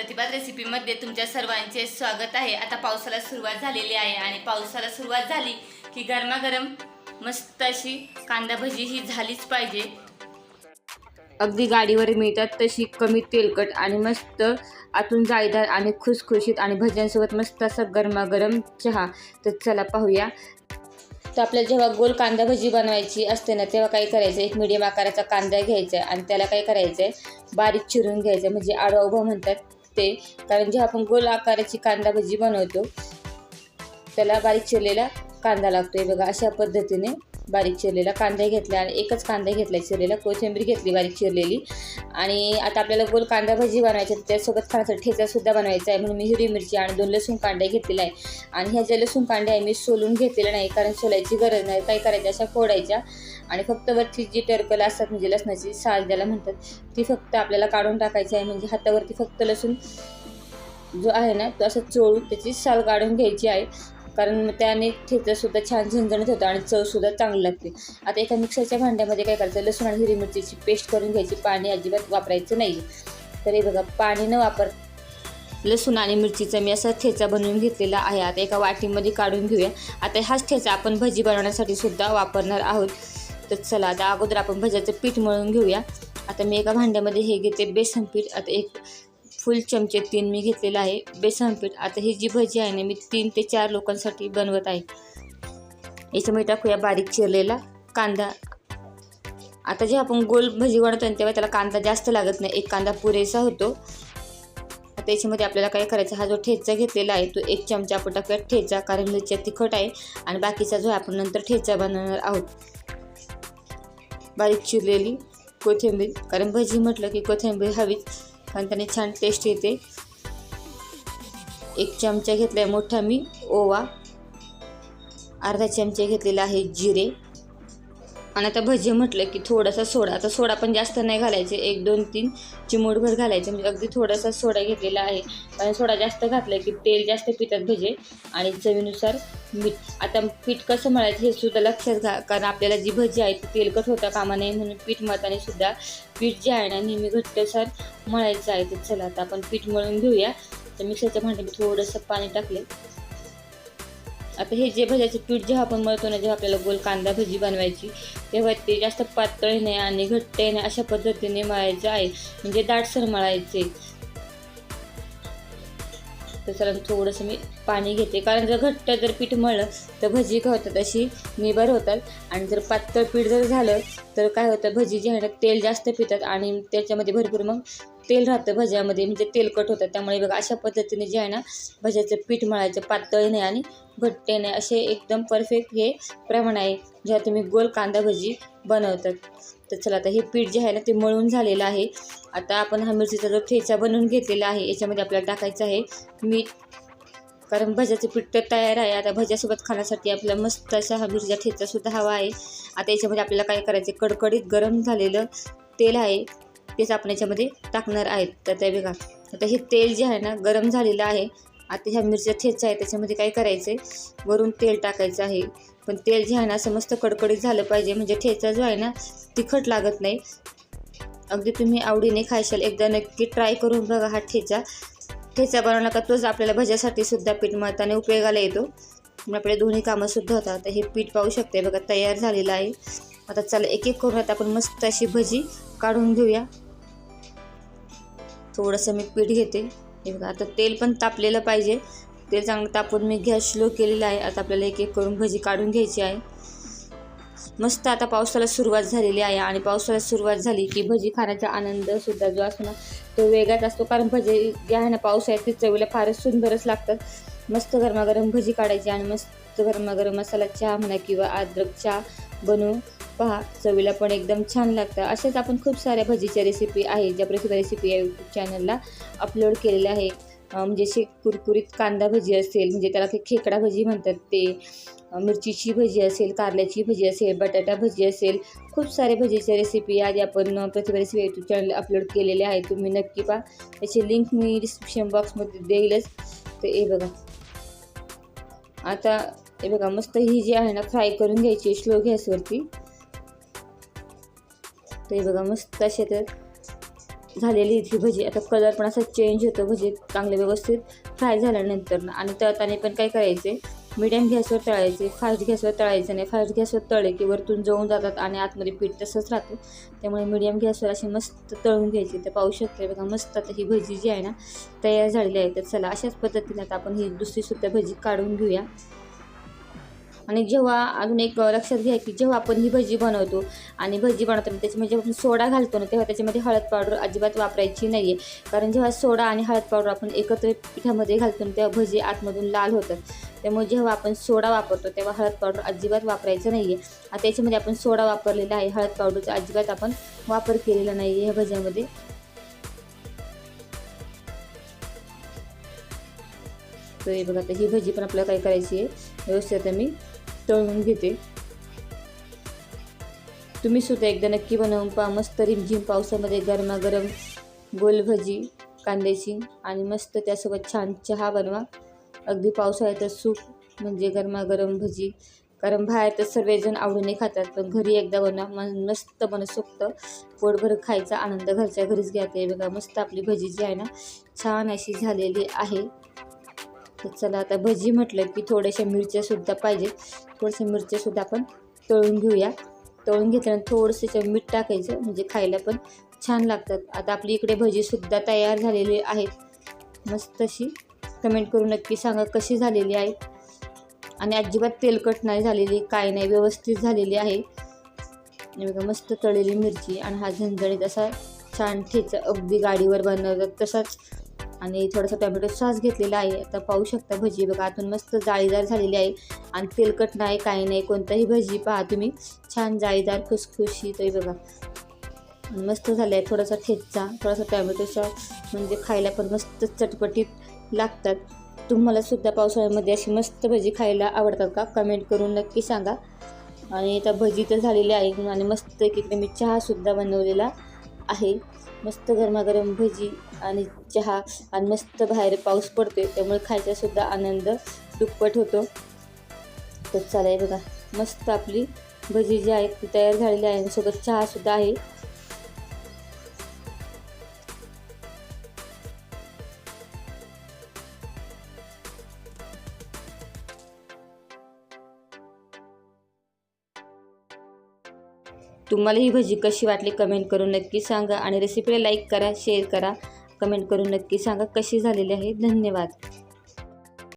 प्रतिभा रेसिपीमध्ये तुमच्या सर्वांचे स्वागत आहे. आता पावसाला सुरुवात झालेली आहे आणि पावसाला सुरुवात झाली की गरमागरम मस्त अशी कांदा भजी ही झालीच पाहिजे. अगदी गाडीवर मिळतात तशी कमी तेलकट आणि मस्त आतून जाळीदार आणि खुसखुशीत आणि भज्यांसोबत मस्त असा गरमागरम चहा. तर चला पाहूया. तर आपल्याला जेव्हा गोल कांदा भजी बनवायची असते ना तेव्हा काय करायचं? एक मिडियम आकाराचा कांदा घ्यायचा आहे आणि त्याला काय करायचं आहे बारीक चिरून घ्यायचं. आहे म्हणजे आडवा उभा म्हणतात. ते कारण जेव्हा आपण गोल आकाराची कांदा भजी बनवतो त्याला बारीक चिरलेला कांदा लागतो आहे बघा अशा पद्धतीने बारीक चिरलेला कांदा घेतला आणि एकच कांदा घेतला चिरलेला कोथिंबीर घेतली बारीक चिरलेली. आणि आता आपल्याला गोल कांदा भजी बनवायची आहे, त्यासोबत खाण्यासाठी ठेचासुद्धा बनवायचा आहे. म्हणून मी हिरवी मिरची आणि दोन लसूण कांडे घेतलेला आहे. आणि ह्या ज्या लसूण कांडे आहे मी सोलून घेतलेला नाही कारण सोलायची गरज नाही. काय करायच्या अशा फोडायच्या. आणि फक्त वरची जी टरकल असतात म्हणजे लसणाची साल ज्याला म्हणतात ती फक्त आपल्याला काढून टाकायची आहे. म्हणजे हातावरती फक्त लसूण जो आहे ना तो असं चोळून त्याची साल काढून घ्यायची आहे. कारण मग त्याने ठेचासुद्धा छान झणझणीत होतं आणि चवसुद्धा चांगली लागते आता एका मिक्सरच्या भांड्यामध्ये काय करायचं? लसूण आणि हिरवी मिरचीची पेस्ट करून घ्यायची. पाणी अजिबात वापरायचं नाही. तर हे बघा पाणी न वापर लसूण आणि मिरचीचा मी असा ठेचा बनवून घेतलेला आहे. आता एका वाटीमध्ये काढून घेऊया. आता हाच ठेचा आपण भजी बनवण्यासाठी सुद्धा वापरणार आहोत. तर चला आता अगोदर आपण भज्याचं पीठ मळून घेऊया. आता मी एका भांड्यामध्ये हे घेते बेसन पीठ. आता एक फुल चमचे तीन मी घेतलेलं आहे. बेसन पीठ. आता ही जी भजी आहे ना मी तीन ते चार लोकांसाठी बनवत आहे. याच्यामध्ये टाकूया बारीक चिरलेला कांदा. आता जे आपण गोल भजी बनवतो आणि तेव्हा त्याला कांदा जास्त लागत नाही. एक कांदा पुरेसा होतो. आता याच्यामध्ये आपल्याला काय करायचं हा जो ठेचा घेतलेला आहे तो एक चमचा आपण टाकूया ठेचा कारण मिरच्या तिखट आहे आणि बाकीचा जो आहे आपण नंतर ठेचा बनवणार आहोत. बारीक चिरलेली कोथिंबीर. कारण भजी म्हटलं की कोथिंबीर हवीच. कारण त्याने छान टेस्ट येते. एक चमचा घेतला आहे मोठा मी ओवा. अर्धा चमचा घेतलेला आहे जिरे. आणि आता भजी म्हटलं की थोडासा सोडा. आता सोडा पण जास्त नाही घालायचे. एक दोन तीन चिमूटभर घालायचे. म्हणजे अगदी थोडासा सोडा घेतलेला आहे. कारण सोडा जास्त घातला की तेल जास्त पितात भजे. आणि चवीनुसार मीठ. आता पीठ कसं मळायचं हे सुद्धा लक्षात घ्या. कारण आपल्याला जी भजी आहे ती तेलकट होता कामा नये. म्हणून पीठ मळताना सुद्धा पीठ जे आहे ना नेहमी घट्टसर मळायचं आहे. तर चला आता आपण पीठ मळून घेऊया. तर मिक्सरच्या भांड्यात थोडंसं पाणी टाकले आता हे जे भज्याचं पीठ जेव्हा आपण मळतो ना जेव्हा आपल्याला गोल कांदा भजी बनवायची तेव्हा ते जास्त पातळ नाही आणि घट्ट नाही अशा पद्धतीने मळायचं आहे. म्हणजे दाटसर मळायचे तर चला थोडंसं मी पाणी घेते. कारण जर घट्ट जर पीठ मळलं तर भजी काय होतात अशी निबर होतात. आणि जर पातळ पीठ जर झालं तर काय होतं? भजी जे आहे तेल जास्त पितात आणि त्याच्यामध्ये भरपूर मग तेल राहतं भज्यामध्ये म्हणजे तेलकट होतं. त्यामुळे बघा अशा पद्धतीने जे आहे ना भज्याचं पीठ मळायचं पातळ नाही आणि घट्टे नाही असे एकदम परफेक्ट हे प्रमाण आहे जेव्हा तुम्ही गोल कांदा भजी बनवतात. तर चला आता हे पीठ जे आहे ना ते मळून झालेलं आहे. आता आपण हा मिरचीचा जो ठेचा बनवून घेतलेला आहे याच्यामध्ये आपल्याला टाकायचं आहे मीठ. कारण भज्याचं पीठ तर तयार आहे आता भज्यासोबत खाण्यासाठी आपल्याला मस्त असा हा मिरच्या ठेचासुद्धा हवा आहे. आता याच्यामध्ये आपल्याला काय करायचं कडकडीत गरम झालेलं तेल आहे. तेच आपण याच्यामध्ये टाकणार आहेत. तर ते बघा. आता हे तेल जे आहे ना गरम झालेलं आहे. आता ह्या मिरच्या ठेचा आहे त्याच्यामध्ये काय करायचं आहे वरून तेल टाकायचं आहे. पण तेल जे आहे ना असं मस्त कडकडीत झालं पाहिजे. म्हणजे ठेचा जो आहे ना तिखट लागत नाही. अगदी तुम्ही आवडीने खायशाल. एकदा नक्की ट्राय करून बघा हा ठेचा ठेचा बनवला का तोच आपल्याला भज्यासाठी सुद्धा पीठ मळताना उपयोगाला येतो. आपले दोन्ही कामंसुद्धा होतात. आता हे पीठ पाहू शकते बघा तयार झालेलं आहे. आता चला एक एक करून आता आपण मस्त अशी भजी काढून घेऊया. थोडंसं मी पीठ घेते. हे बघा आता तेल पण तापलेलं पाहिजे. तेल चांगलं तापून मी गॅस स्लो केलेला आहे. आता आपल्याला एक एक करून भजी काढून घ्यायची आहे. मस्त आता पावसाला सुरुवात झालेली आहे आणि पावसाला सुरुवात झाली की भजी खाण्याचा आनंदसुद्धा जो असतो ना तो वेगळाच असतो. कारण भजी जे आहे ना पाऊस आहे ते चवीला फारच सुंदरच लागतात. मस्त गरमागरम भजी काढायची आणि मस्त गरमागरम मसाला चहा म्हणा किंवा अद्रक चहा बनवून पहा चवीला पण एकदम छान लागतं. असेच आपण खूप साऱ्या भजीच्या रेसिपी आहे ज्या प्रतिभा रेसिपी या यूट्यूब चॅनलला अपलोड केलेल्या आहे. म्हणजे अशी कुरकुरीत कांदा भजी असेल म्हणजे त्याला ते खेकडा भजी म्हणतात ते. मिरचीची भजी असेल कारल्याची भजी असेल बटाटा भजी असेल. खूप सारे भजीच्या रेसिपी आधी आपण Pratibha recipe YouTube channel upload केलेले आहे तुम्ही नक्की पहा. त्याची लिंक मी डिस्क्रिप्शन बॉक्समध्ये देईलच. तर हे बघा. आता हे बघा मस्त ही जी आहे ना फ्राय करून घ्यायची स्लो गॅसवरती. तर हे बघा मस्त असे तर झालेली आहे ही भजी. आता कलर पण असा चेंज होतो भजी चांगले व्यवस्थित फ्राय झाल्यानंतर. आणि तळताना पण काय करायचे मिडियम गॅसवर तळायचे फास्ट गॅसवर तळायचं नाही. फास्ट गॅसवर तळे की वरतून जळून जातात आणि आतमध्ये पीठ तसंच राहतं. त्यामुळे मिडियम गॅसवर अशी मस्त तळून घ्यायची. तर पाहू शकते बघा मस्त आता ही भजी जी आहे ना तयार झालेली आहे. तर चला अशाच पद्धतीने आता आपण ही दुसरीसुद्धा भजी काढून घेऊया. आणि जेव्हा अजून एक लक्षात घ्या की जेव्हा आपण ही भजी बनवतो आणि भजी बनवताना त्याच्यामध्ये जेव्हा आपण सोडा घालतो ना तेव्हा त्याच्यामध्ये हळद पावडर अजिबात वापरायची नाही आहे कारण जेव्हा सोडा आणि हळद पावडर आपण एकत्र पिठामध्ये घालतो ना तेव्हा भजी आतमधून लाल होतात. त्यामुळे जेव्हा आपण सोडा वापरतो तेव्हा हळद पावडर अजिबात वापरायचं नाही आहे आता याच्यामध्ये आपण सोडा वापरलेला आहे. हळद पावडरचा अजिबात आपण वापर केलेला नाही आहे ह्या भज्यामध्ये. तर हे बघा आता ही भजी पण आपल्याला काय करायची आहे? व्यवस्थित मी तळून घेते. तुम्ही सुद्धा एकदा नक्की बनवून पहा. मस्त रिमझिम पावसामध्ये गरमागरम गोलभजी कांद्याची आणि मस्त त्यासोबत छान चहा बनवा. अगदी पावसाळ्यात सूप म्हणजे गरमागरम भजी. कारण बाहेर तर सर्वजण आवडीने खातात पण घरी एकदा बनवा. मन मस्त मनसोक्त पोटभर खायचा आनंद घरच्या घरीच घ्या ते बघा मस्त आपली भजी जी आहे ना छान अशी झालेली आहे. तर चला आता भजी म्हटलं की थोड्याशा मिरच्यासुद्धा पाहिजे. थोड्याशा मिरच्यासुद्धा आपण तळून घेऊया. तळून घेतल्यानंतर थोडंसं त्याच्यात मीठ टाकायचं म्हणजे खायला पण छान लागतात. आता आपली इकडे भजीसुद्धा तयार झालेली आहेत. मस्त अशी. कमेंट करून नक्की सांगा कशी झालेली आहे. आणि अजिबात तेलकट नाही झालेली काय नाही व्यवस्थित झालेली आहे. बघा मस्त तळलेली मिरची आणि हा झणझणीत असा छान ठेचा अगदी गाडीवर बनवतात. तसाच आणि थोडासा टोमॅटो सॉस घेतलेला आहे. आता पाहू शकता भजी. बघा आतून मस्त जाळीदार झालेली आहे आणि तेलकट नाही काही नाही. कोणताही भजी पहा तुम्ही. छान जाळीदार खुसखुशीत आहे बघा. मस्त झालं आहे थोडासा ठेचा थोडासा टोमॅटो सॉस. म्हणजे खायला पण मस्त चटपटीत लागतात. तुम्हाला सुद्धा पावसाळ्यामध्ये अशी मस्त भजी खायला आवडतात का? कमेंट करून नक्की सांगा. आणि आता भजी तर झालेली आहे आणि मस्त एक इकडे मी चहासुद्धा बनवलेला आहे. मस्त गरमागरम भजी आणि चहा आणि मस्त बाहेर पाऊस पडतोय त्यामुळे खायचा सुद्धा आनंद दुप्पट होतो. तर चालेल बघा मस्त आपली भजी जी आहे ती तयार झालेली आहे आणि सोबत चहासुद्धा आहे. तुम्हाला ही भजी कशी वाटली कमेंट करून नक्की सांगा आणि रेसिपीला लाईक करा शेअर करा. कमेंट करून नक्की सांगा कशी झालेली आहे. धन्यवाद.